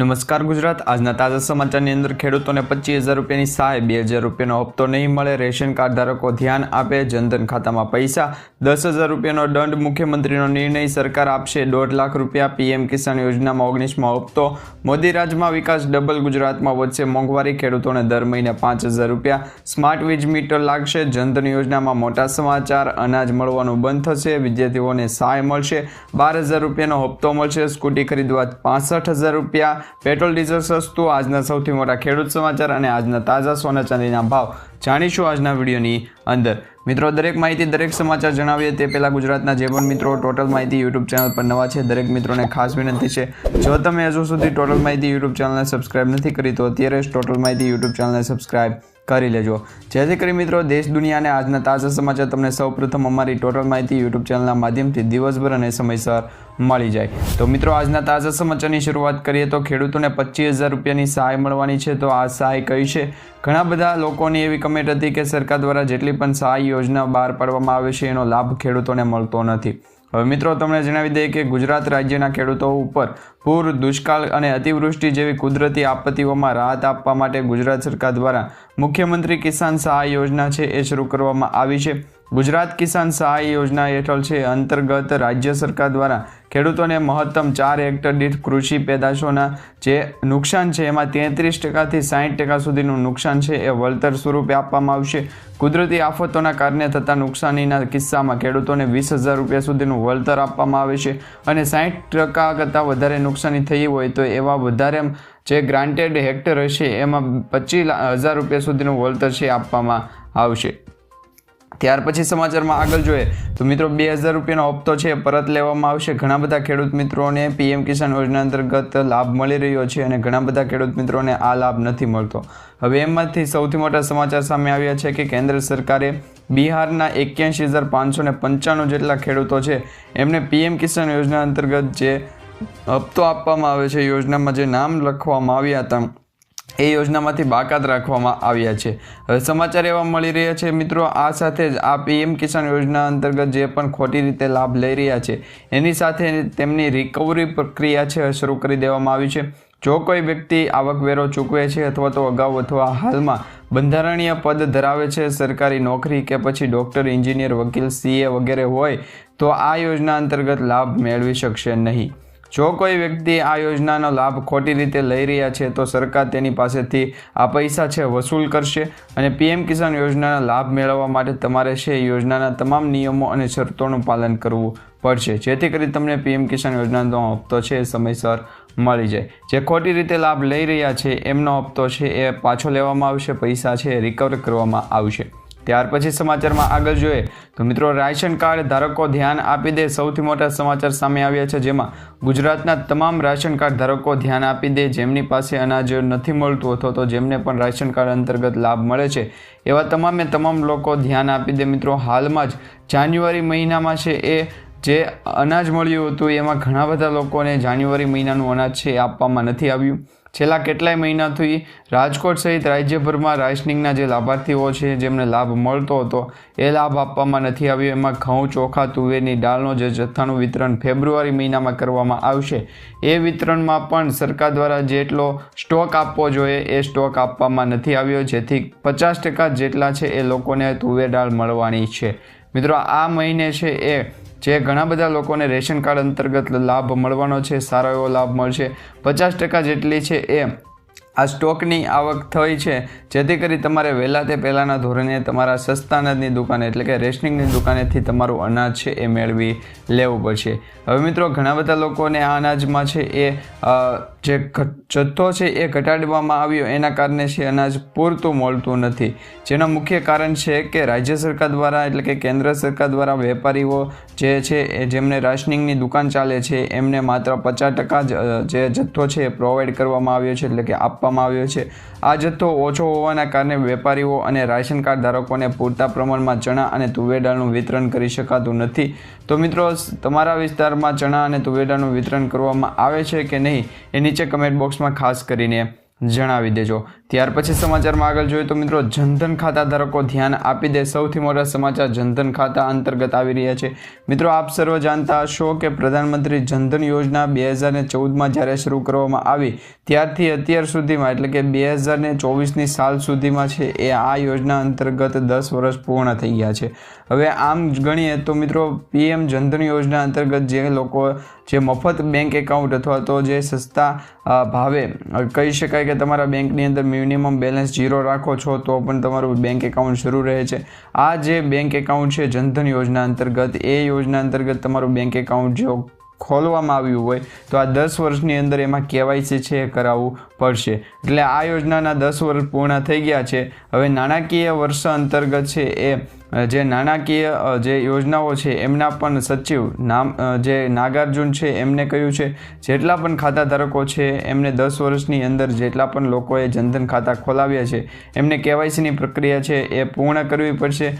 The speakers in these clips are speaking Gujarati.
નમસ્કાર ગુજરાત. આજના તાજા સમાચારની અંદર ખેડૂતોને પચીસ હજાર રૂપિયાની સહાય, બે હજાર રૂપિયાનો હપ્તો નહીં મળે, રેશન કાર્ડ ધારકો ધ્યાન આપે, જનધન ખાતામાં પૈસા, દસ હજાર રૂપિયાનો દંડ મુખ્યમંત્રીનો નિર્ણય સરકાર આપશે, દોઢ લાખ રૂપિયા પીએમ કિસાન યોજનામાં ઓગણીસમાં હપ્તો. મોદી રાજમાં વિકાસ ડબલ ગુજરાતમાં વધશે. મોંઘવારી ખેડૂતોને દર મહિને પાંચ હજાર રૂપિયા. સ્માર્ટ વીજ મીટર લાગશે. જનધન યોજનામાં મોટા સમાચાર. અનાજ મળવાનું બંધ થશે. વિદ્યાર્થીઓને સહાય મળશે. બાર હજાર રૂપિયાનો હપ્તો મળશે. સ્કૂટી ખરીદવા પાસઠ હજાર રૂપિયા. પેટ્રોલ, ડીઝલ સસ્તું, આજના સૌથી મોટા ખેડૂત સમાચાર અને આજના તાજા સોના ચાંદીના ભાવ જાણીશું આજના વિડીયોની અંદર. મિત્રો, દરેક માહિતી, દરેક સમાચાર જણાવીએ તે પહેલાં ગુજરાતના જે પણ મિત્રો ટોટલ માહિતી યુટ્યુબ ચેનલ પર નવા છે, દરેક મિત્રોને ખાસ વિનંતી છે. જો તમે હજુ સુધી ટોટલ માહિતી યુટ્યુબ ચેનલને સબસ્ક્રાઇબ નથી કરી, તો અત્યારે જ ટોટલ માહિતી યુટ્યુબ ચેનલને સબસ્ક્રાઇબ કરી લેજો. જેથી કરી મિત્રો, દેશ, દુનિયા અને આજના તાજા સમાચાર તમને સૌપ્રથમ અમારી ટોટલ માહિતી યુટ્યુબ ચેનલના માધ્યમથી દિવસભર અને સમયસર મળી જાય. તો મિત્રો, આજના તાજા સમાચારની શરૂઆત કરીએ તો ખેડૂતોને પચીસ હજાર રૂપિયાની સહાય મળવાની છે. તો આ સહાય કઈ છે? ઘણા બધા લોકોની એવી કમેન્ટ હતી કે સરકાર દ્વારા જેટલી પણ સહાય યોજના બહાર પાડવામાં આવે છે, એનો લાભ ખેડૂતોને મળતો નથી. હવે મિત્રો, તમને જણાવી દઈએ કે ગુજરાત રાજ્યના ખેડૂતો ઉપર પૂર, દુષ્કાળ અને અતિવૃષ્ટિ જેવી કુદરતી આપત્તિઓમાં રાહત આપવા માટે ગુજરાત સરકાર દ્વારા મુખ્યમંત્રી કિસાન સહાય યોજના છે એ શરૂ કરવામાં આવી છે. ગુજરાત કિસાન સહાય યોજના હેઠળ છે. અંતર્ગત રાજ્ય સરકાર દ્વારા ખેડૂતોને મહત્તમ ચાર હેક્ટર દીઠ કૃષિ પેદાશોના જે નુકસાન છે, એમાં તેત્રીસ ટકાથી સાઠ ટકા સુધીનું નુકસાન છે, એ વળતર સ્વરૂપે આપવામાં આવશે. કુદરતી આફતોના કારણે થતા નુકસાનીના કિસ્સામાં ખેડૂતોને વીસ હજાર રૂપિયા સુધીનું વળતર આપવામાં આવે છે અને સાઠ ટકા કરતાં વધારે નુકસાની થઈ હોય તો એવા વધારે જે ગ્રાન્ટેડ હેક્ટર હશે, એમાં પચીસ હજાર રૂપિયા સુધીનું વળતર છે, આપવામાં આવશે. ત્યાર પછી સમાચારમાં આગળ જોઈએ. તો મિત્રો, બે હજાર રૂપિયાનો હપ્તો છે, પરત લેવામાં આવશે. ઘણા બધા ખેડૂત મિત્રોને પીએમ કિસાન યોજના અંતર્ગત લાભ મળી રહ્યો છે અને ઘણા બધા ખેડૂત મિત્રોને આ લાભ નથી મળતો. હવે એમાંથી સૌથી મોટા સમાચાર સામે આવ્યા છે કે કેન્દ્ર સરકારે બિહારના એક્યાસી હજાર પાંચસો ને પંચાણું જેટલા ખેડૂતો છે, એમને પીએમ કિસાન યોજના અંતર્ગત જે હપ્તો આપવામાં આવે છે, યોજનામાં જે નામ લખવામાં આવ્યા હતા એ યોજનામાંથી બાકાત રાખવામાં આવ્યા છે. હવે સમાચાર એવા મળી રહ્યા છે, મિત્રો, આ સાથે જ આ પીએમ કિસાન યોજના અંતર્ગત જે પણ ખોટી રીતે લાભ લઈ રહ્યા છે, એની સાથે તેમની રિકવરી પ્રક્રિયા છે શરૂ કરી દેવામાં આવી છે. જો કોઈ વ્યક્તિ આવકવેરો ચૂકવે છે અથવા તો અગાઉ અથવા હાલમાં બંધારણીય પદ ધરાવે છે, સરકારી નોકરી કે પછી ડૉક્ટર એન્જિનિયર વકીલ સીએ વગેરે હોય, તો આ યોજના અંતર્ગત લાભ મેળવી શકશે નહીં. જો કોઈ વ્યક્તિ આ યોજનાનો લાભ ખોટી રીતે લઈ રહ્યા છે, તો સરકાર તેની પાસેથી આ પૈસા છે, વસૂલ કરશે અને પીએમ કિસાન યોજનાના લાભ મેળવવા માટે તમારે છે યોજનાના તમામ નિયમો અને શરતોનું પાલન કરવું પડશે. જેથી કરી તમને પીએમ કિસાન યોજનાનો હપ્તો છે, એ સમયસર મળી જાય. જે ખોટી રીતે લાભ લઈ રહ્યા છે, એમનો હપ્તો છે, એ પાછો લેવામાં આવશે, પૈસા છે રિકવર કરવામાં આવશે. ત્યાર પછી સમાચારમાં આગળ જોઈએ તો મિત્રો, રાશન કાર્ડ ધારકો ધ્યાન આપી દે સૌથી મોટા સમાચાર સામે આવ્યા છે, જેમાં ગુજરાતના તમામ રાશન કાર્ડ ધારકો ધ્યાન આપી દે, જેમની પાસે અનાજ નથી મળતું અથવા તો જેમને પણ રાશન કાર્ડ અંતર્ગત લાભ મળે છે, એવા તમામે તમામ લોકો ધ્યાન આપી દે. મિત્રો, હાલમાં જ જાન્યુઆરી મહિનામાં છે એ જે અનાજ મળ્યું હતું, એમાં ઘણા બધા લોકોને જાન્યુઆરી મહિનાનું અનાજ છે એ આપવામાં નથી આવ્યું. છેલ્લા કેટલાય મહિનાથી રાજકોટ સહિત રાજ્યભરમાં રાશનિંગના જે લાભાર્થીઓ છે, જેમને લાભ મળતો હતો, એ લાભ આપવામાં નથી આવ્યો. એમાં ઘઉં, ચોખા, તુવેરની દાળનો જે જથ્થાનું વિતરણ ફેબ્રુઆરી મહિનામાં કરવામાં આવશે. એ વિતરણમાં પણ સરકાર દ્વારા જેટલો સ્ટોક આપવો જોઈએ, એ સ્ટોક આપવામાં નથી આવ્યો. જેથી પચાસ ટકા જેટલા છે એ લોકોને તુવેર દાળ મળવાની છે. મિત્રો, આ મહિને છે એ જે ઘણા બધા લોકોને રેશન કાર્ડ અંતર્ગત લાભ મળવાનો છે, સારો એવો લાભ મળશે. પચાસ ટકા જેટલી છે એ આ સ્ટોકની આવક થઈ છે. જેથી કરી તમારે વહેલા તે પહેલાંના ધોરણે તમારા સસ્તા અનાજની દુકાને, એટલે કે રેશનિંગની દુકાનેથી તમારું અનાજ છે એ મેળવી લેવું પડશે. હવે મિત્રો, ઘણા બધા લોકોને આ અનાજમાં છે એ જે જથ્થો છે એ ઘટાડવામાં આવ્યો. એના કારણે છે અનાજ પૂરતું મળતું નથી. જેનું મુખ્ય કારણ છે કે રાજ્ય સરકાર દ્વારા એટલે કે કેન્દ્ર સરકાર દ્વારા વેપારીઓ જે છે એ જેમને રાશનિંગની દુકાન ચાલે છે, એમને માત્ર પચાસ ટકા જે જથ્થો છે એ પ્રોવાઈડ કરવામાં આવ્યો છે એટલે કે આપવામાં આવ્યો છે. આ જથ્થો ઓછો હોવાના કારણે વેપારીઓ અને રાશન કાર્ડ ધારકોને પૂરતા પ્રમાણમાં ચણા અને તુવેર દાળનું વિતરણ કરી શકાતું નથી. તો મિત્રો તમારા વિસ્તારમાં ચણા અને તુવેરાનું વિતરણ કરવામાં આવે છે કે નહીં, એ નીચે કમેન્ટ બોક્સમાં ખાસ કરીને જણાવી દેજો. ત્યાર પછી સમાચારમાં આગળ જોઈએ તો મિત્રો જનધન ખાતા ધારકો ધ્યાન આપી દે. સૌથી મોટા સમાચાર જનધન ખાતા અંતર્ગત આવી રહ્યા છે. મિત્રો આપ સર્વ જાણતા હશો કે પ્રધાનમંત્રી જનધન યોજના બે હજાર ને ચૌદમાં જ્યારે શરૂ કરવામાં આવી, ત્યારથી અત્યાર સુધીમાં, એટલે કે બે હજાર ને ચોવીસની સાલ સુધીમાં છે એ આ યોજના અંતર્ગત દસ વર્ષ પૂર્ણ થઈ ગયા છે. હવે આમ ગણીએ તો મિત્રો પીએમ જનધન યોજના અંતર્ગત જે લોકો, જે મફત બેંક એકાઉન્ટ અથવા તો જે સસ્તા ભાવે કહી શકાય કે તમારા બેંકની અંદર મિનિમમ બેલેન્સ ઝીરો રાખો છો, તો પણ તમારું બેંક એકાઉન્ટ શરૂ રહે છે. આ જે બેંક એકાઉન્ટ છે, જનધન યોજના અંતર્ગત, એ યોજના અંતર્ગત તમારું બેંક એકાઉન્ટ જો ખોલવામાં આવ્યું હોય તો આ દસ વર્ષની અંદર એમાં કેવાયસી છે એ કરાવવું પડશે. એટલે આ યોજનાના દસ વર્ષ પૂર્ણ થઈ ગયા છે. હવે નાણાકીય વર્ષ અંતર્ગત છે એ જે નાણાકીય જે યોજનાઓ છે એમના પણ સચિવ નામ જે નાગાર્જુન છે એમને કહ્યું છે, જેટલા પણ ખાતા ધારકો છે એમને દસ વર્ષની અંદર જેટલા પણ લોકોએ જનધન ખાતા ખોલાવ્યા છે, એમને કેવાયસીની પ્રક્રિયા છે એ પૂર્ણ કરવી પડશે.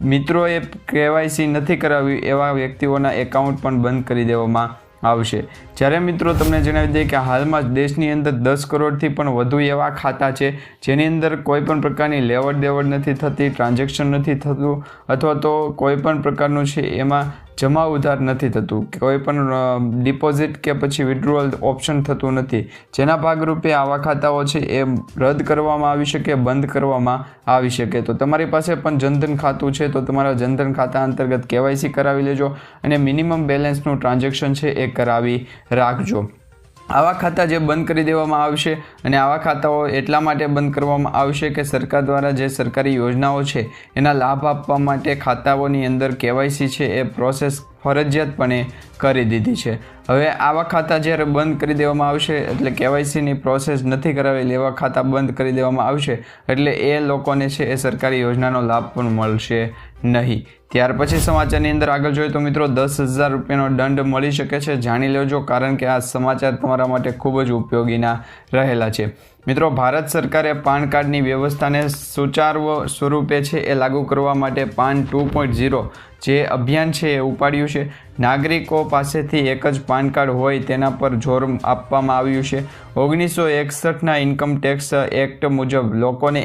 મિત્રોએ કેવાયસી નથી કરાવી એવા વ્યક્તિઓના એકાઉન્ટ પણ બંધ કરી દેવામાં આવશે. જ્યારે મિત્રો તમને જણાવી દઈએ કે હાલમાં દેશની અંદર દસ કરોડથી પણ વધુ એવા ખાતા છે, જેની અંદર કોઈ પણ પ્રકારની લેવડ દેવડ નથી થતી, ટ્રાન્ઝેક્શન નથી થતું, અથવા તો કોઈ પણ પ્રકારનું છે, એમાં જમા ઉધાર નથી થતું. કોઈ પણ ડિપોઝિટ કે પછી વિડ્રોઅલ ઓપ્શન થતું નથી. જેના ભાગરૂપે આવા ખાતાઓ છે એ રદ કરવામાં આવી શકે, બંધ કરવામાં આવી શકે. તો તમારી પાસે પણ જનધન ખાતું છે, તો તમારા જનધન ખાતા અંતર્ગત કેવાયસી કરાવી લેજો અને મિનિમમ બેલેન્સનું ટ્રાન્ઝેક્શન છે એ કરાવી રાખજો. આવા ખાતા જે બંધ કરી દેવામાં આવશે અને આવા ખાતાઓ એટલા માટે બંધ કરવામાં આવશે કે સરકાર દ્વારા જે સરકારી યોજનાઓ છે, એના લાભ આપવા માટે ખાતાઓની અંદર કેવાયસી છે એ પ્રોસેસ ફરજિયાતપણે કરી દીધી છે. હવે આવા ખાતા જ્યારે બંધ કરી દેવામાં આવશે, એટલે કેવાયસીની પ્રોસેસ નથી કરાવેલી એવા ખાતા બંધ કરી દેવામાં આવશે, એટલે એ લોકોને છે એ સરકારી યોજનાનો લાભ પણ મળશે નહીં. ત્યાર પછી સમાચારની અંદર આગળ જોઈએ તો મિત્રો દસ હજાર રૂપિયાનો દંડ મળી શકે છે. જાણી લેજો, કારણ કે આ સમાચાર તમારા માટે ખૂબ જ ઉપયોગીના રહેલા છે. મિત્રો, ભારત સરકારે પાન કાર્ડની વ્યવસ્થાને સુચારુ સ્વરૂપે છે એ લાગુ કરવા માટે પાન ટુ પોઈન્ટ ઝીરો જે અભિયાન છે એ ઉપાડ્યું છે. નાગરિકો પાસેથી એક જ પાન કાર્ડ હોય તેના પર જોર આપવામાં આવ્યું છે. ઓગણીસો એકસઠના ઇન્કમ ટેક્સ એક્ટ મુજબ લોકોને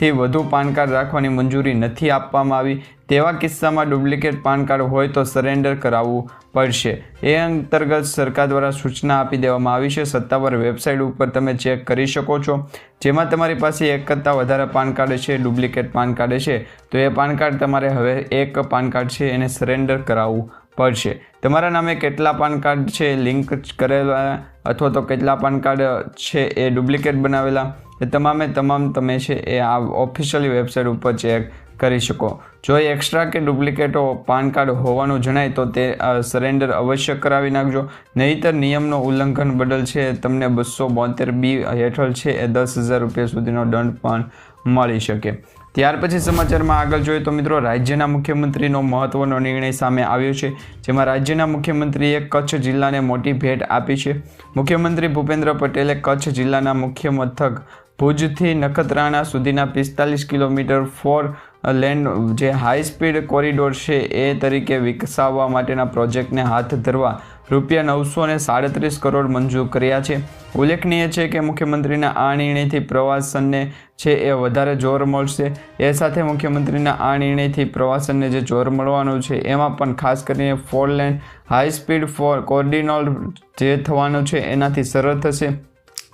એકથી વધુ પાન કાર્ડ રાખવાની મંજૂરી નથી આપવામાં આવી, તેવા કિસ્સામાં ડુપ્લિકેટ પાન કાર્ડ હોય તો સરેન્ડર કરાવવું પડશે. એ અંતર્ગત સરકાર દ્વારા સૂચના આપી દેવામાં આવી છે. સત્તાવાર વેબસાઇટ ઉપર તમે ચેક કરી શકો છો. જેમાં તમારી પાસે એક કરતાં વધારે પાન કાર્ડ છે, ડુપ્લિકેટ પાન કાર્ડ છે. તો એ પાન કાર્ડ તમારે હવે એક પાન કાર્ડ છે, એને સરેન્ડર કરાવવું પડશે. તમારા નામે કેટલા પાન કાર્ડ છે, લિંક કરેલા અથવા તો કેટલા પાન કાર્ડ છે એ ડુપ્લિકેટ બનાવેલા, એ તમામે તમામ તમે છે એ આ ઓફિશિયલી વેબસાઇટ ઉપર ચેક કરી શકો. જો એ એક્સ્ટ્રા કે ડુપ્લિકેટો પાન કાર્ડ હોવાનું જણાય તો તે સરેન્ડર અવશ્ય કરાવી નાખજો. નહીતર નિયમનો ઉલ્લંઘન બદલ છે તમને બસો બોતેર બી હેઠળ છે એ દસ હજાર રૂપિયા સુધીનો દંડ પણ મળી શકે. ત્યાર પછી સમાચારમાં આગળ જોઈએ તો મિત્રો રાજ્યના મુખ્યમંત્રીનો મહત્વનો નિર્ણય સામે આવ્યો છે, જેમાં રાજ્યના મુખ્યમંત્રીએ કચ્છ જિલ્લાને મોટી ભેટ આપી છે. મુખ્યમંત્રી ભૂપેન્દ્ર પટેલે કચ્છ જિલ્લાના મુખ્ય મથક ભુજથી નખત્રાણા સુધીના પિસ્તાલીસ કિલોમીટર ફોર લેન્ડ જે હાઈ સ્પીડ કોરિડોર છે, એ તરીકે વિકસાવવા માટેના પ્રોજેક્ટને હાથ ધરવા રૂપિયા નવસો ને સાડત્રીસ કરોડ મંજૂર કર્યા છે. ઉલ્લેખનીય છે કે મુખ્યમંત્રીના આ નિર્ણયથી પ્રવાસનને છે એ વધારે જોર મળશે. એ સાથે મુખ્યમંત્રીના આ નિર્ણયથી પ્રવાસનને જે જોર મળવાનું છે, એમાં પણ ખાસ કરીને four lane, high speed four corridor જે થવાનું છે, એનાથી સરળ થશે.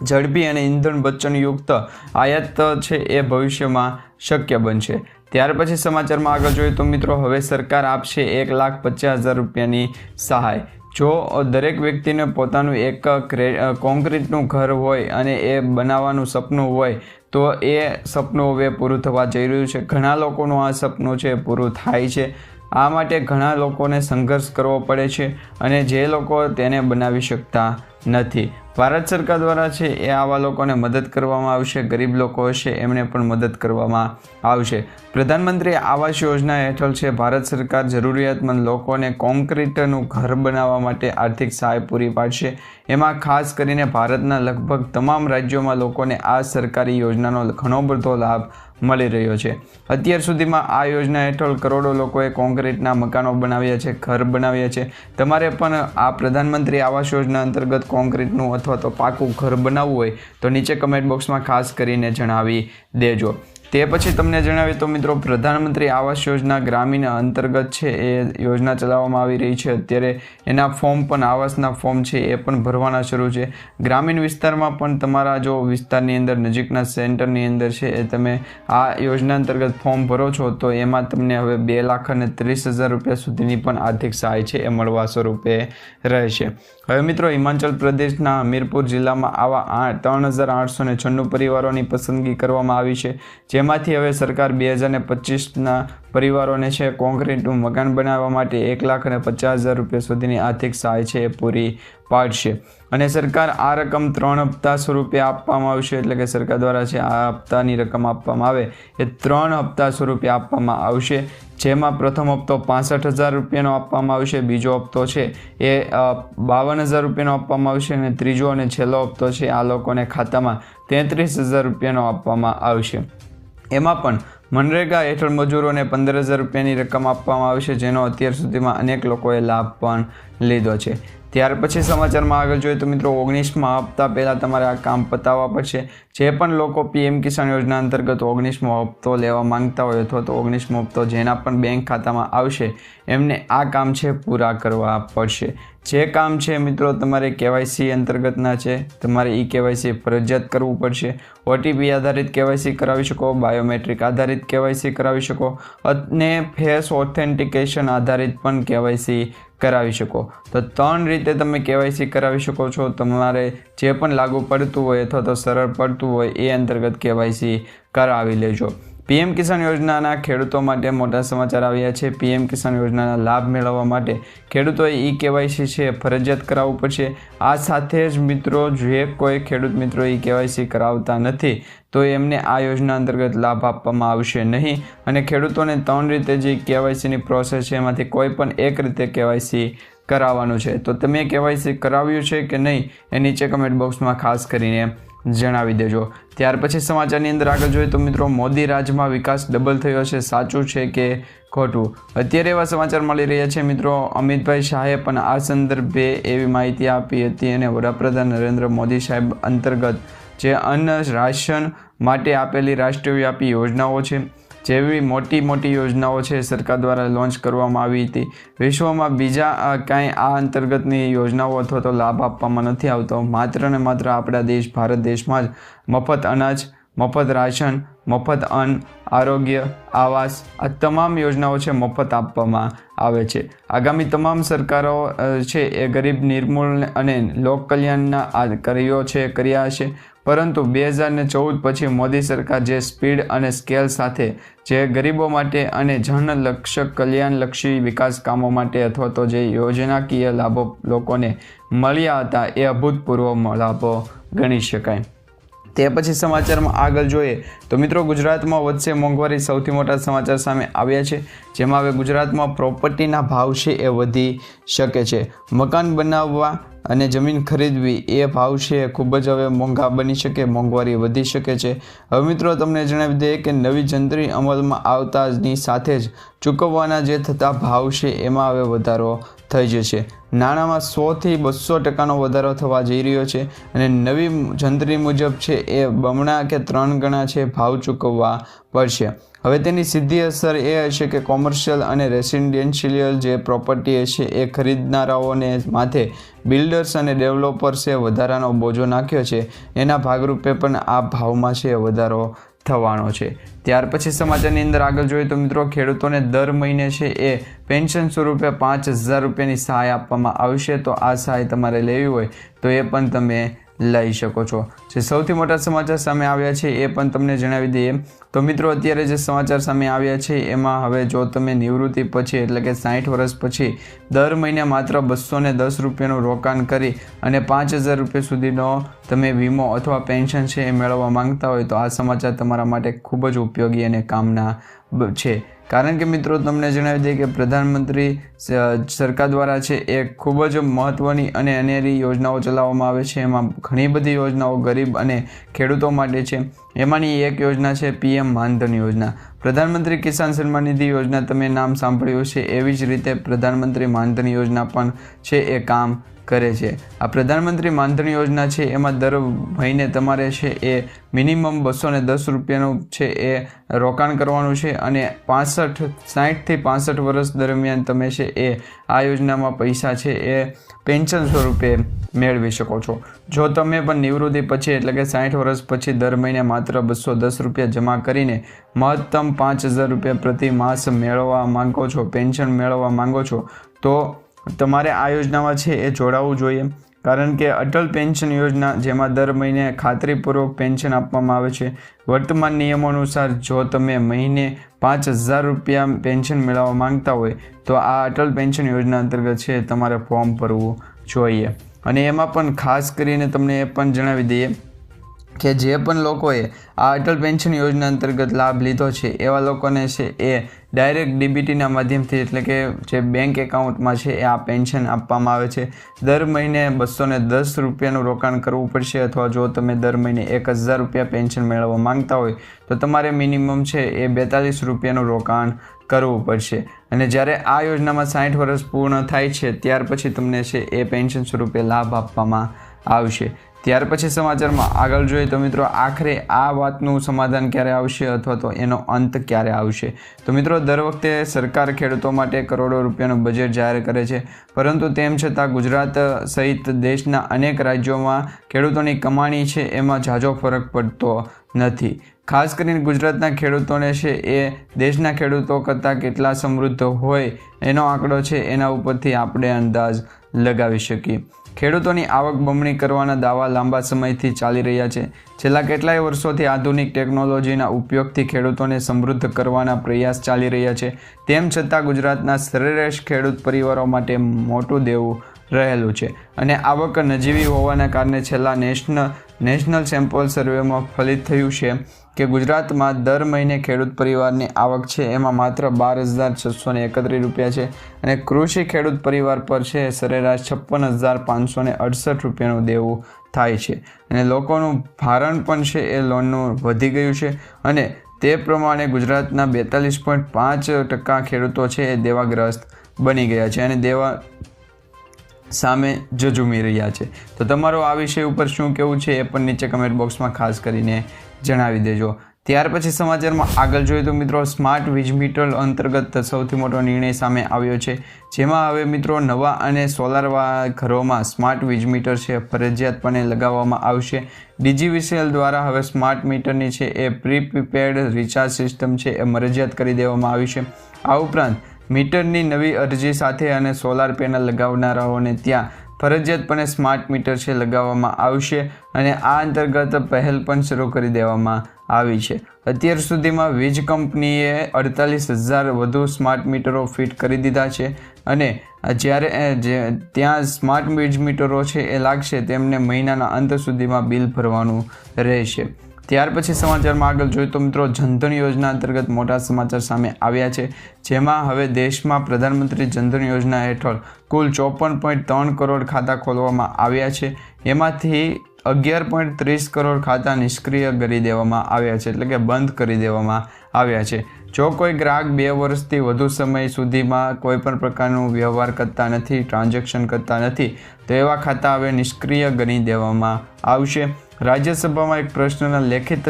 ઝડપી અને ઇંધણ બચનયુક્ત આયાત છે એ ભવિષ્યમાં શક્ય બનશે. ત્યાર પછી સમાચારમાં આગળ જોઈએ તો મિત્રો, હવે સરકાર આપશે એક લાખ પચાસ હજાર રૂપિયાની સહાય. જો દરેક વ્યક્તિને પોતાનું એક ક્રે કોન્ક્રીટનું ઘર હોય અને એ બનાવવાનું સપનું હોય, તો એ સપનું હવે પૂરું થવા જઈ રહ્યું છે. ઘણા લોકોનું આ સપનું છે પૂરું થાય છે. આ માટે ઘણા લોકોને સંઘર્ષ કરવો પડે છે અને જે લોકો તેને બનાવી શકતા નથી. ભારત સરકાર દ્વારા છે એ આવા લોકોને મદદ કરવામાં આવશે, ગરીબ લોકો હશે એમને પણ મદદ કરવામાં આવશે. પ્રધાનમંત્રી આવાસ યોજના હેઠળ છે, ભારત સરકાર જરૂરિયાતમંદ લોકોને કોન્ક્રીટનું ઘર બનાવવા માટે આર્થિક સહાય પૂરી પાડશે. એમાં ખાસ કરીને ભારતના લગભગ તમામ રાજ્યોમાં લોકોને આ સરકારી યોજનાનો ઘણો બધો લાભ મળી રહ્યો છે. અત્યાર સુધીમાં આ યોજના હેઠળ કરોડો લોકોએ કોન્ક્રીટના મકાનો બનાવ્યા છે, ઘર બનાવ્યા છે. તમારે પણ આ પ્રધાનમંત્રી આવાસ યોજના અંતર્ગત કોન્ક્રીટનું અથવા તો પાકું ઘર બનાવવું હોય તો નીચે કમેન્ટ બોક્સમાં ખાસ કરીને જણાવી દેજો. તે પછી તમને જણાવીએ તો મિત્રો પ્રધાનમંત્રી આવાસ યોજના ગ્રામીણ અંતર્ગત છે, એ યોજના ચલાવવામાં આવી રહી છે. અત્યારે એના ફોર્મ પણ આવાસના ફોર્મ છે, એ પણ ભરવાના શરૂ છે. ગ્રામીણ વિસ્તારમાં પણ તમારા જો વિસ્તારની અંદર નજીકના સેન્ટરની અંદર છે, એ તમે આ યોજના અંતર્ગત ફોર્મ ભરો છો, તો એમાં તમને હવે બે લાખ અને ત્રીસ હજાર રૂપિયા સુધીની પણ આર્થિક સહાય છે, એ મળવા સ્વરૂપે રહેશે. હવે મિત્રો, હિમાચલ પ્રદેશના હમીરપુર જિલ્લામાં આવા ત્રણ હજાર આઠસો ને છન્નું પરિવારોની પસંદગી કરવામાં આવી છે. જેમાંથી હવે સરકાર બે હજાર ને પચીસના પરિવારોને છે કોન્ક્રીટનું મકાન બનાવવા માટે એક લાખ અને પચાસ હજાર રૂપિયા સુધીની આર્થિક સહાય છે એ પૂરી પાડશે. અને સરકાર આ રકમ ત્રણ હપ્તા સ્વરૂપે આપવામાં આવશે, એટલે કે સરકાર દ્વારા છે આ હપ્તાની રકમ આપવામાં આવે, એ ત્રણ હપ્તા સ્વરૂપે આપવામાં આવશે. જેમાં પ્રથમ હપ્તો પાસઠ હજાર રૂપિયાનો આપવામાં આવશે, બીજો હપ્તો છે એ બાવન હજાર રૂપિયાનો આપવામાં આવશે અને ત્રીજો અને છેલ્લો હપ્તો છે આ લોકોને ખાતામાં તેત્રીસ હજાર રૂપિયાનો આપવામાં આવશે. એમાં પણ મનરેગા હેઠળ મજૂરોને પંદર હજાર રૂપિયાની રકમ આપવામાં આવશે, જેનો અત્યાર સુધીમાં અનેક લોકોએ લાભ પણ લીધો છે. ત્યાર પછી સમાચારમાં આગળ જોઈએ તો મિત્રો ઓગણીસમાં હપ્તા પહેલાં તમારે આ કામ પતાવવા પડશે. જે પણ લોકો પીએમ કિસાન યોજના અંતર્ગત ઓગણીસમો હપ્તો લેવા માંગતા હોય અથવા તો ઓગણીસમો હપ્તો જેના પણ બેંક ખાતામાં આવશે, એમને આ કામ છે પૂરા કરવા પડશે. જે કામ છે મિત્રો તમારે કેવાયસી અંતર્ગતના છે, તમારે ઈ કેવાયસી ફરજિયાત કરવું પડશે. ઓટીપી આધારિત કેવાયસી કરાવી શકો, બાયોમેટ્રિક આધારિત કેવાયસી કરાવી શકો, અને ફેસ ઓથેન્ટિકેશન આધારિત પણ કેવાયસી કરાવી શકો. તો ત્રણ રીતે તમે કેવાયસી કરાવી શકો છો. તમારે જે પણ લાગુ પડતું હોય અથવા તો સરળ પડતું હોય એ અંતર્ગત કેવાયસી કરાવી લેજો. પીએમ કિસાન યોજનાના ખેડૂતો માટે મોટા સમાચાર આવ્યા છે. પીએમ કિસાન યોજનાના લાભ મેળવવા માટે ખેડૂતોએ ઈ કેવાયસી છે, ફરજિયાત કરાવવું પડશે. આ સાથે જ મિત્રો, જે કોઈ ખેડૂત મિત્રો ઈ કેવાયસી કરાવતા નથી, તો એમને આ યોજના અંતર્ગત લાભ આપવામાં આવશે નહીં. અને ખેડૂતોને ત્રણ રીતે જે કેવાયસીની પ્રોસેસ છે, એમાંથી કોઈ પણ એક રીતે કેવાયસી કરાવવાનું છે. તો તમે કેવાયસી કરાવ્યું છે કે નહીં, એ નીચે કમેન્ટ બોક્સમાં ખાસ કરીને જણાવી દેજો. ત્યાર પછી સમાચારની અંદર આગળ જોઈએ તો મિત્રો, મોદી રાજમાં વિકાસ ડબલ થયો છે. સાચું છે કે ખોટું? અત્યારે એવા સમાચાર મળી રહ્યા છે મિત્રો. અમિતભાઈ શાહે પણ આ સંદર્ભે એવી માહિતી આપી હતી અને વડાપ્રધાન નરેન્દ્ર મોદી સાહેબ અંતર્ગત જે અન્ન રાશન માટે આપેલી રાષ્ટ્રવ્યાપી યોજનાઓ છે જેવી મોટી મોટી યોજનાઓ છે સરકાર દ્વારા લોન્ચ કરવામાં આવી હતી. વિશ્વમાં બીજા કાંઈ આ અંતર્ગતની યોજનાઓ અથવા તો લાભ આપવામાં નથી આવતો. માત્ર ને માત્ર આપણા દેશ, ભારત દેશમાં જ મફત અનાજ, મફત રાશન, મફત અન્ન આરોગ્ય, આવાસ, આ તમામ યોજનાઓ છે મફત આપવામાં આવે છે. આગામી તમામ સરકારો છે એ ગરીબ, નિર્મૂળ અને લોક કલ્યાણના આ કર્યો છે, કર્યા છે. પરંતુ બે હજાર ને ચૌદ પછી મોદી સરકાર જે સ્પીડ અને સ્કેલ સાથે જે ગરીબો માટે અને જનલક્ષ કલ્યાણલક્ષી વિકાસ કામો માટે અથવા તો જે યોજનાકીય લાભો લોકોને મળ્યા હતા, એ અભૂતપૂર્વ લાભો ગણી શકાય. તે પછી સમાચારમાં આગળ જોઈએ તો મિત્રો ગુજરાતમાં વધશે મોંઘવારી સૌથી મોટા સમાચાર સામે આવ્યા છે, જેમાં હવે ગુજરાતમાં પ્રોપર્ટીના ભાવ છે એ વધી શકે છે. મકાન બનાવવા અને જમીન ખરીદવી એ ભાવ છે એ ખૂબ જ હવે મોંઘા બની શકે, મોંઘવારી વધી શકે છે. હવે મિત્રો તમને જણાવી દઈએ કે નવી જંત્રી અમલમાં આવતાની સાથે જ ચૂકવવાના જે થતા ભાવ છે એમાં હવે વધારો થઈ જશે. નાણાંમાં સોથી બસો ટકાનો વધારો થવા જઈ રહ્યો છે અને નવી જંત્રી મુજબ છે એ બમણા કે ત્રણ ગણા છે ભાવ ચૂકવવા પડશે. હવે તેની સીધી અસર એ હશે કે કોમર્શિયલ અને રેસિડેન્શિયલ જે પ્રોપર્ટી છે એ ખરીદનારાઓને માથે બિલ્ડર્સ અને ડેવલપર્સે વધારાનો બોજો નાખ્યો છે. એના ભાગરૂપે પણ આ ભાવમાં છે વધારો થવાનો છે. ત્યાર પછી સમાચારની અંદર આગળ જોઈએ તો મિત્રો, ખેડૂતોને દર મહિને છે એ પેન્શન સ્વરૂપે પાંચ હજાર રૂપિયાની સહાય આપવામાં આવશે. તો આ સહાય તમારે લેવી હોય તો એ પણ તમે લઈ શકો છો. જે સૌથી મોટા સમાચાર સામે આવ્યા છે એ પણ તમને જણાવી દઈએ. તો મિત્રો, અત્યારે જે સમાચાર સામે આવ્યા છે, એમાં હવે જો તમે નિવૃત્તિ પછી, એટલે કે સાઠ વર્ષ પછી, દર મહિને માત્ર બસો ને દસ રૂપિયાનું રોકાણ કરી અને પાંચ હજાર રૂપિયા સુધીનો તમે વીમો અથવા પેન્શન છે એ મેળવવા માંગતા હોય, તો આ સમાચાર તમારા માટે ખૂબ જ ઉપયોગી અને કામના છે. કારણ કે મિત્રો તમને જણાવી દઈએ કે પ્રધાનમંત્રી સરકાર દ્વારા છે, એ ખૂબ જ મહત્ત્વની અને અનેરી યોજનાઓ ચલાવવામાં આવે છે. એમાં ઘણી બધી યોજનાઓ ગરીબ અને ખેડૂતો માટે છે. એમાંની એક યોજના છે, પીએમ માનધન યોજના. પ્રધાનમંત્રી કિસાન સન્માન નિધિ યોજના, તમે નામ સાંભળ્યું છે એવી જ રીતે પ્રધાનમંત્રી માનધન યોજના પણ છે, એ કામ કરે છે. આ પ્રધાનમંત્રી માનધન યોજના છે, એમાં દર મહિને તમારે છે એ મિનિમમ બસો ને દસ રૂપિયાનું છે એ રોકાણ કરવાનું છે અને પાસઠ સાઠથી પાસઠ વર્ષ દરમિયાન તમે છે એ આ યોજનામાં પૈસા છે એ પેન્શન સ્વરૂપે મેળવી શકો છો. જો તમે પણ નિવૃત્તિ પછી એટલે કે સાઠ વર્ષ પછી દર મહિને માત્ર બસો દસ રૂપિયા જમા કરીને મહત્તમ પાંચ હજાર રૂપિયા પ્રતિ માસ મેળવવા માંગો છો, પેન્શન મેળવવા માંગો છો, તો તમારે આ યોજનામાં છે એ જોડાવવું જોઈએ, કારણ કે અટલ પેન્શન યોજના, જેમાં દર મહિને ખાતરીપૂર્વક પેન્શન આપવામાં આવે છે, વર્તમાન નિયમો અનુસાર જો તમે મહિને પાંચ હજાર રૂપિયા પેન્શન મેળવવા માંગતા હોય, તો આ અટલ પેન્શન યોજના અંતર્ગત છે તમારે ફોર્મ ભરવું જોઈએ. અને એમાં પણ ખાસ કરીને તમને એ પણ જણાવી દઈએ કે જે પણ લોકોએ આ અટલ પેન્શન યોજના અંતર્ગત લાભ લીધો છે, એવા લોકોને છે એ ડાયરેક્ટ ડીબીટીના માધ્યમથી એટલે કે જે બેંક એકાઉન્ટમાં છે, એ આ પેન્શન આપવામાં આવે છે. દર મહિને બસો ને દસ રૂપિયાનું રોકાણ કરવું પડશે અથવા જો તમે દર મહિને એક હજાર રૂપિયા પેન્શન મેળવવા માંગતા હોય, તો તમારે મિનિમમ છે એ બેતાલીસ રૂપિયાનું રોકાણ કરવું પડશે. અને જ્યારે આ યોજનામાં સાઠ વર્ષ પૂર્ણ થાય છે, ત્યાર પછી તમને છે એ પેન્શન સ્વરૂપે લાભ આપવામાં આવશે. ત્યાર પછી સમાચારમાં આગળ જોઈએ તો મિત્રો આખરે આ વાતનું સમાધાન ક્યારે આવશે અથવા તો એનો અંત ક્યારે આવશે? તો મિત્રો દર વખતે સરકાર ખેડૂતો માટે કરોડો રૂપિયાનું બજેટ જાહેર કરે છે. પરંતુ તેમ છતાં ગુજરાત સહિત દેશના અનેક રાજ્યોમાં ખેડૂતોની કમાણી છે એમાં ઝાઝો ફરક પડતો નથી. ખાસ કરીને ગુજરાતના ખેડૂતોને છે એ દેશના ખેડૂતો કરતાં કેટલા સમૃદ્ધ હોય એનો આંકડો છે એના ઉપરથી આપણે અંદાજ લગાવી શકીએ. ખેડૂતોની આવક બમણી કરવાના દાવા લાંબા સમયથી ચાલી રહ્યા છે. છેલ્લા કેટલાય વર્ષોથી આધુનિક ટેકનોલોજીના ઉપયોગથી ખેડૂતોને સમૃદ્ધ કરવાના પ્રયાસ ચાલી રહ્યા છે. તેમ છતાં ગુજરાતના સરેરાશ ખેડૂત પરિવારો માટે મોટું દેવું રહેલું છે અને આવક નજીવી હોવાના કારણે છેલ્લા નેશનલ નેશનલ સેમ્પલ સર્વેમાં ફલિત થયું છે. કે ગુજરાતમાં દર મહિને ખેડૂત પરિવારની આવક છે, એમાં માત્ર બાર હજાર છસો ને એકત્રીસ રૂપિયા છે અને કૃષિ ખેડૂત પરિવાર પર છે, સરેરાશ છપ્પન હજાર પાંચસો ને અડસઠ રૂપિયાનું દેવું થાય છે. અને લોકોનું ભારણ પણ છે, એ લોનનું વધી ગયું છે અને તે પ્રમાણે ગુજરાતના બેતાલીસ પોઈન્ટ પાંચ ટકા ખેડૂતો છે, એ દેવાગ્રસ્ત બની ગયા છે અને દેવા સામે જજુમી રહ્યા છે. તો તમારો આ વિષય ઉપર શું કહેવું છે, એ પણ નીચે કમેન્ટ બોક્સમાં ખાસ કરીને જણાવી દેજો. ત્યાર પછી સમાચારમાં આગળ જોઈએ તો મિત્રો સ્માર્ટ વીજ મીટર અંતર્ગત સૌથી મોટો નિર્ણય સામે આવ્યો છે. જેમાં હવે મિત્રો નવા અને સોલાર ઘરોમાં સ્માર્ટ વીજ મીટર છે ફરજિયાતપણે લગાવવામાં આવશે. ડીજીવીસીએલ દ્વારા હવે સ્માર્ટ મીટરની છે એ પ્રી પ્રિપેર્ડ રિચાર્જ સિસ્ટમ છે એ મરજિયાત કરી દેવામાં આવી છે. આ ઉપરાંત મીટરની નવી અરજી સાથે અને સોલાર પેનલ લગાવનારાઓને ત્યાં ફરજિયાતપણે સ્માર્ટ મીટર છે લગાવવામાં આવશે અને આ અંતર્ગત પહેલ પણ શરૂ કરી દેવામાં આવી છે. અત્યાર સુધીમાં વીજ કંપનીએ અડતાલીસ હજાર વધુ સ્માર્ટ મીટરો ફિટ કરી દીધા છે અને જ્યારે ત્યાં સ્માર્ટ વીજ મીટરો છે એ લાગશે તેમને મહિનાના અંત સુધીમાં બિલ ભરવાનું રહેશે. ત્યાર પછી સમાચારમાં આગળ જોઈએ તો મિત્રો જનધન યોજના અંતર્ગત મોટા સમાચાર સામે આવ્યા છે, જેમાં હવે દેશમાં પ્રધાનમંત્રી જનધન યોજના હેઠળ કુલ ચોપન પોઈન્ટ ત્રણ કરોડ ખાતા ખોલવામાં આવ્યા છે. એમાંથી અગિયાર પોઈન્ટ ત્રીસ કરોડ ખાતા નિષ્ક્રિય કરી દેવામાં આવ્યા છે, એટલે કે બંધ કરી દેવામાં આવ્યા છે. જો કોઈ ગ્રાહક બે વર્ષથી વધુ સમય સુધીમાં કોઈ પણ પ્રકારનું વ્યવહાર કરતા નથી, ટ્રાન્ઝેક્શન કરતા નથી, તો એવા ખાતા હવે નિષ્ક્રિય ગણી દેવામાં આવશે. રાજ્યસભામાં એક પ્રશ્નના લેખિત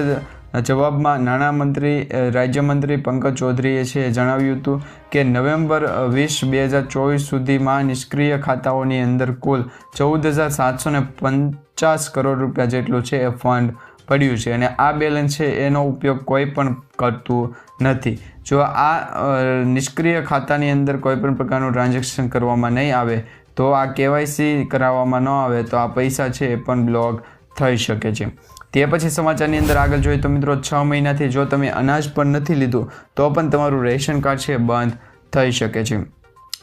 જવાબમાં નાણામંત્રી રાજ્યમંત્રી પંકજ ચૌધરીએ છે જણાવ્યું હતું કે નવેમ્બર વીસ બે હજાર ચોવીસ સુધીમાં નિષ્ક્રિય ખાતાઓની અંદર કુલ ચૌદ હજાર સાતસો પચાસ કરોડ રૂપિયા જેટલું છે એ ફંડ પડ્યું છે અને આ બેલેન્સ છે એનો ઉપયોગ કોઈ પણ કરતું નથી. જો આ નિષ્ક્રિય ખાતાની અંદર કોઈ પણ પ્રકારનું ટ્રાન્ઝેક્શન કરવામાં નહીં આવે, તો આ કેવાયસી કરાવવામાં ન આવે, તો આ પૈસા છે એ પણ બ્લોક થઈ શકે છે. તે પછી સમાચારની અંદર આગળ જોઈએ તો મિત્રો છ મહિનાથી જો તમે અનાજ પણ નથી લીધું, તો પણ તમારું રેશન કાર્ડ છે બંધ થઈ શકે છે.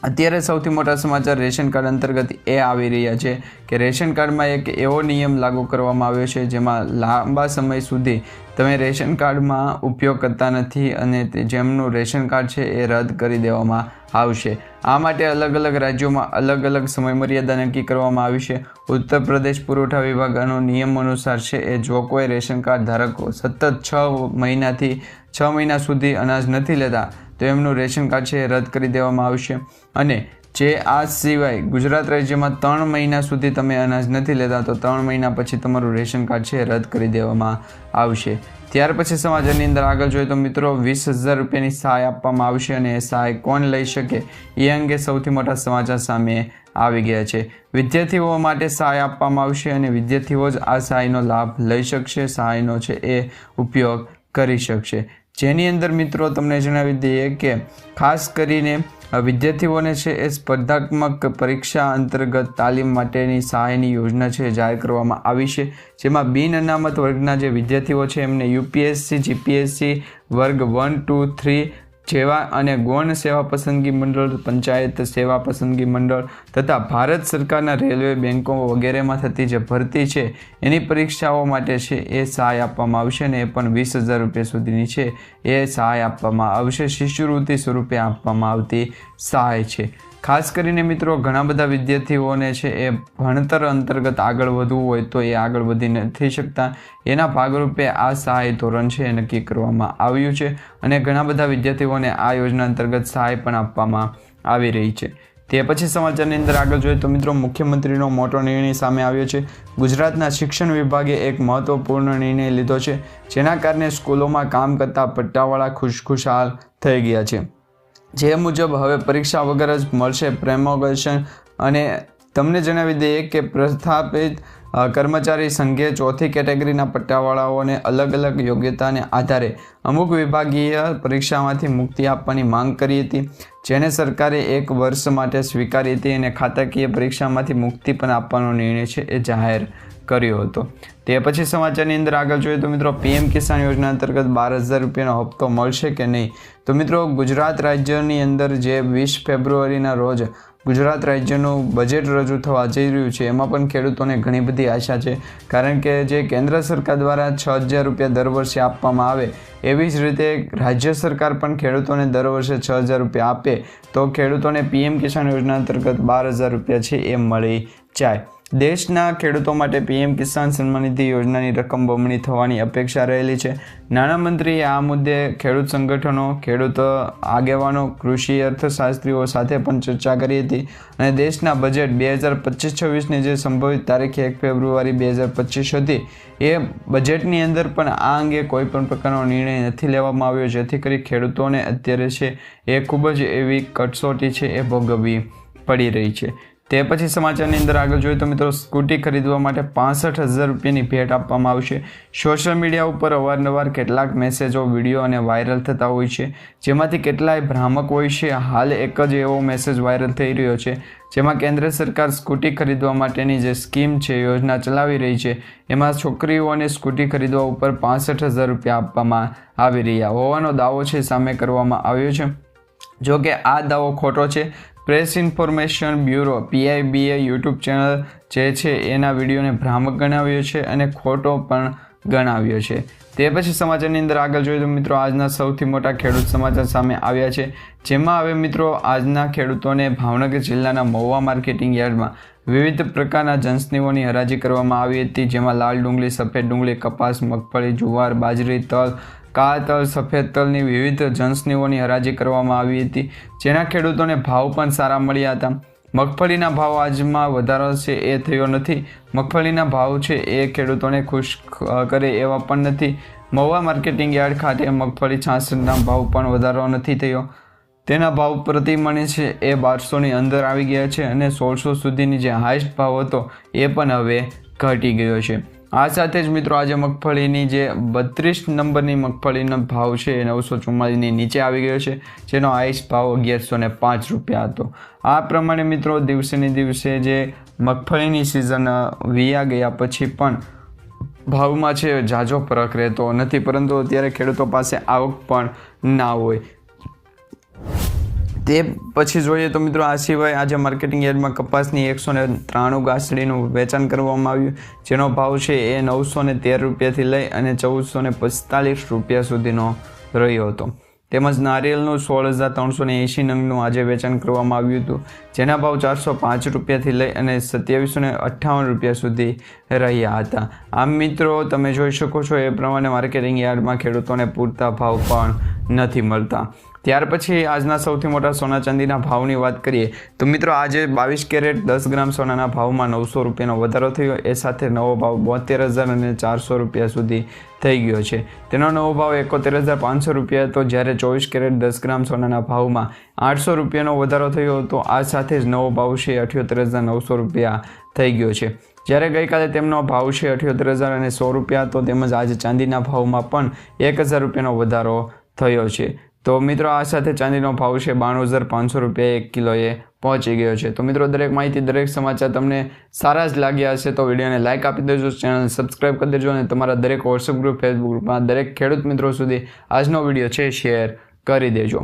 અત્યારે સૌથી મોટા સમાચાર રેશન કાર્ડ અંતર્ગત એ આવી રહ્યા છે કે રેશન કાર્ડમાં એક એવો નિયમ લાગુ કરવામાં આવ્યો છે જેમાં લાંબા સમય સુધી તમે રેશન કાર્ડમાં ઉપયોગ કરતા નથી અને જેમનું રેશન કાર્ડ છે એ રદ કરી દેવામાં આવશે. આ માટે અલગ અલગ રાજ્યોમાં અલગ અલગ સમયમર્યાદા નક્કી કરવામાં આવી છે. ઉત્તર પ્રદેશ પુરવઠા વિભાગનો નિયમ અનુસાર છે એ જો કોઈ રેશન કાર્ડ ધારકો સતત છ મહિનાથી છ મહિના સુધી અનાજ નથી લેતા તો એમનું રેશન કાર્ડ છે એ રદ કરી દેવામાં આવશે. અને જે આ સિવાય ગુજરાત રાજ્યમાં ત્રણ મહિના સુધી તમે અનાજ નથી લેતા, તો ત્રણ મહિના પછી તમારું રેશન કાર્ડ છે રદ કરી દેવામાં આવશે. ત્યાર પછી સમાચારની અંદર આગળ જોઈએ તો મિત્રો વીસ હજાર રૂપિયાની સહાય આપવામાં આવશે અને એ સહાય કોણ લઈ શકે એ અંગે સૌથી મોટા સમાચાર સામે આવી ગયા છે. વિદ્યાર્થીઓ માટે સહાય આપવામાં આવશે અને વિદ્યાર્થીઓ જ આ સહાયનો લાભ લઈ શકશે, સહાયનો છે એ ઉપયોગ કરી શકશે. જેની અંદર મિત્રો તમને જણાવી દઈએ કે ખાસ કરીને વિદ્યાર્થીઓને છે એ સ્પર્ધાત્મક પરીક્ષા અંતર્ગત તાલીમ માટેની સહાયની યોજના છે જાહેર કરવામાં આવી છે. જેમાં બિન અનામત વર્ગના જે વિદ્યાર્થીઓ છે એમને યુપીએસસી, જીપીએસસી વર્ગ વન, ટુ, થ્રી જેવા અને ગૌણ સેવા પસંદગી મંડળ, પંચાયત સેવા પસંદગી મંડળ તથા ભારત સરકારના રેલવે બેન્કો વગેરેમાં થતી જે ભરતી છે, એની પરીક્ષાઓ માટે છે, એ સહાય આપવામાં આવશે ને એ પણ વીસ હજાર રૂપિયા સુધીની છે, એ સહાય આપવામાં આવશે. શિષ્યવૃત્તિ સ્વરૂપે આપવામાં આવતી સહાય છે. ખાસ કરીને મિત્રો, ઘણા બધા વિદ્યાર્થીઓને છે, એ ભણતર અંતર્ગત આગળ વધવું હોય તો એ આગળ વધી નથી શકતા. એના ભાગરૂપે આ સહાય ધોરણ છે, એ નક્કી કરવામાં આવ્યું છે અને ઘણા બધા વિદ્યાર્થીઓને આ યોજના અંતર્ગત સહાય પણ આપવામાં આવી રહી છે. તે પછી સમાચારની અંદર આગળ જોઈએ તો મિત્રો મુખ્યમંત્રીનો મોટો નિર્ણય સામે આવ્યો છે. ગુજરાતના શિક્ષણ વિભાગે એક મહત્વપૂર્ણ નિર્ણય લીધો છે, જેના કારણે સ્કૂલોમાં કામ કરતા પટ્ટાવાળા ખુશખુશાલ થઈ ગયા છે. જે મુજબ હવે પરીક્ષા વગર જ મળશે પ્રેમોગેશન અને તમને જણાવી દઈએ કે પ્રસ્થાપિત કર્મચારી સંઘે ચોથી કેટેગરીના પટ્ટાવાળાઓને અલગ અલગ યોગ્યતાને આધારે અમુક વિભાગીય પરીક્ષામાંથી મુક્તિ આપવાની માંગ કરી હતી, જેને સરકારે એક વર્ષ માટે સ્વીકારી હતી અને ખાતાકીય પરીક્ષામાંથી મુક્તિ પણ આપવાનો નિર્ણય છે એ જાહેર કર્યો હતો. તે પછી સમાચારની અંદર આગળ જોઈએ તો મિત્રો, પીએમ કિસાન યોજના અંતર્ગત બાર હજાર રૂપિયાનો હપ્તો મળશે કે નહીં? તો મિત્રો, ગુજરાત રાજ્યની અંદર જે વીસ ફેબ્રુઆરીના રોજ ગુજરાત રાજ્યનું બજેટ રજૂ થવા જઈ રહ્યું છે. એમાં પણ ખેડૂતોને ઘણી બધી આશા છે. કારણ કે જે કેન્દ્ર સરકાર દ્વારા છ હજાર રૂપિયા દર વર્ષે આપવામાં આવે, એવી જ રીતે રાજ્ય સરકાર પણ ખેડૂતોને દર વર્ષે છ હજાર રૂપિયા આપે, તો ખેડૂતોને પીએમ કિસાન યોજના અંતર્ગત બાર હજાર રૂપિયા છે એ મળી જાય. દેશના ખેડૂતો માટે પીએમ કિસાન સન્માન નિધિ યોજનાની રકમ બમણી થવાની અપેક્ષા રહેલી છે. નાણામંત્રીએ આ મુદ્દે ખેડૂત સંગઠનો, ખેડૂત આગેવાનો, કૃષિ અર્થશાસ્ત્રીઓ સાથે પણ ચર્ચા કરી હતી અને દેશના બજેટ બે હજાર પચીસ છવ્વીસની જે સંભવિત તારીખ એક ફેબ્રુઆરી બે હજાર પચીસ હતી, એ બજેટની અંદર પણ આ અંગે કોઈ પણ પ્રકારનો નિર્ણય નથી લેવામાં આવ્યો, જેથી કરી ખેડૂતોને અત્યારે છે એ ખૂબ જ એવી કટસોટી છે, એ ભોગવવી પડી રહી છે. તે પછી સમાચારની અંદર આગળ જોઈએ તો મિત્રો સ્કૂટી ખરીદવા માટે પાસઠ હજાર રૂપિયાની ભેટ આપવામાં આવશે સોશિયલ મીડિયા ઉપર અવારનવાર કેટલાક મેસેજો, વીડિયો અને વાયરલ થતા હોય છે. જેમાંથી કેટલાય ભ્રામક હોય છે. હાલ એક જ એવો મેસેજ વાયરલ થઈ રહ્યો છે. જેમાં કેન્દ્ર સરકાર સ્કૂટી ખરીદવા માટેની જે સ્કીમ છે, યોજના ચલાવી રહી છે, એમાં છોકરીઓને સ્કૂટી ખરીદવા ઉપર પાસઠ હજાર રૂપિયા આપવામાં આવી રહ્યા હોવાનો દાવો છે, સામે કરવામાં આવ્યો છે. જો કે આ દાવો ખોટો છે. પ્રેસ ઇન્ફોર્મેશન બ્યુરો, પીઆઈબીએ યુટ્યુબ ચેનલ જે છે, એના વિડીયોને ભ્રામક ગણાવ્યો છે અને ખોટો પણ ગણાવ્યો છે. તે પછી સમાચારની અંદર આગળ જોઈએ તો મિત્રો, આજના સૌથી મોટા ખેડૂત સમાચાર સામે આવ્યા છે. જેમાં હવે મિત્રો, આજના ખેડૂતોને ભાવનગર જિલ્લાના મહુવા માર્કેટિંગ યાર્ડમાં વિવિધ પ્રકારના જંસનીઓની હરાજી કરવામાં આવી હતી, જેમાં લાલ ડુંગળી, સફેદ ડુંગળી, કપાસ, મગફળી, જુવાર, બાજરી, તલ કાળા તલ, સફેદ તલની વિવિધ જંસનીઓની હરાજી કરવામાં આવી હતી. જેના ખેડૂતોને ભાવ પણ સારા મળ્યા હતા. મગફળીના ભાવ આજમાં વધારો છે એ થયો નથી. મગફળીના ભાવ છે એ ખેડૂતોને ખુશ કરે એવા પણ નથી. મહુવા માર્કેટિંગ યાર્ડ ખાતે મગફળી છાસઠના ભાવ પણ વધારો નથી થયો. તેના ભાવ પ્રતિ મણે છે એ બારસોની અંદર આવી ગયા છે અને સોળસો સુધીની જે હાઈસ્ટ ભાવ હતો એ પણ હવે ઘટી ગયો છે. આ સાથે જ મિત્રો આજે મગફળીની જે બત્રીસ નંબરની મગફળીનો ભાવ છે એ નવસો ચુમ્માલીસની નીચે આવી ગયો છે, જેનો આઈસ ભાવ અગિયારસો ને પાંચ રૂપિયા હતો. આ પ્રમાણે મિત્રો દિવસેને દિવસે જે મગફળીની સિઝન વિયા ગયા પછી પણ ભાવમાં છે ઝાઝો ફરક રહેતો નથી, પરંતુ અત્યારે ખેડૂતો પાસે આવક પણ ના હોય. તે પછી જોઈએ તો મિત્રો આ સિવાય આજે માર્કેટિંગ યાર્ડમાં કપાસની એકસો ને ત્રાણું ગાસડીનું વેચાણ કરવામાં આવ્યું. જેનો ભાવ છે એ નવસો ને તેર રૂપિયાથી લઈ અને ચૌદસો ને પિસ્તાલીસ રૂપિયા સુધીનો રહ્યો હતો. તેમજ નારિયેલનું સોળ હજાર ત્રણસો ને એંશી નંગનું આજે વેચાણ કરવામાં આવ્યું હતું. જેના ભાવ ચારસો પાંચ રૂપિયાથી લઈ અને સત્યાવીસો ને અઠ્ઠાવન રૂપિયા સુધી રહ્યા હતા. આમ મિત્રો તમે જોઈ શકો છો એ પ્રમાણે માર્કેટિંગ યાર્ડમાં ખેડૂતોને પૂરતા ભાવ પણ નથી મળતા. ત્યાર પછી આજના સૌથી મોટા સોના ચાંદીના ભાવની વાત કરીએ, તો મિત્રો આજે બાવીસ કેરેટ દસ ગ્રામ સોનાના ભાવમાં નવસો રૂપિયાનો વધારો થયો. એ સાથે નવો ભાવ બોતેર હજાર અને ચારસો રૂપિયા સુધી થઈ ગયો છે. તેનો નવો ભાવ એકોતેર હજાર પાંચસો રૂપિયા હતો. જ્યારે ચોવીસ કેરેટ દસ ગ્રામ સોનાના ભાવમાં આઠસો રૂપિયાનો વધારો થયો હતો. આ સાથે જ નવો ભાવ છે અઠ્યોતેર હજાર નવસો રૂપિયા થઈ ગયો છે. જ્યારે ગઈકાલે તેમનો ભાવ છે અઠ્યોતેર હજાર અને સો રૂપિયા હતો, તેમજ આજે ચાંદીના ભાવમાં પણ એક હજાર રૂપિયાનો વધારો થયો છે. તો મિત્રો, આ સાથે ચાંદીનો ભાવ છે બાણું હજાર પાંચસો રૂપિયા એક કિલોએ પહોંચી ગયો છે. તો મિત્રો, દરેક માહિતી, દરેક સમાચાર તમને સારા જ લાગ્યા હશે તો વિડીયોને લાઇક આપી દેજો ચેનલ સબસ્ક્રાઇબ કરી દેજો અને તમારા દરેક વોટ્સઅપ ગ્રુપ ફેસબુક ગ્રુપમાં દરેક ખેડૂત મિત્રો સુધી આજનો વીડિયો છે શેર કરી દેજો.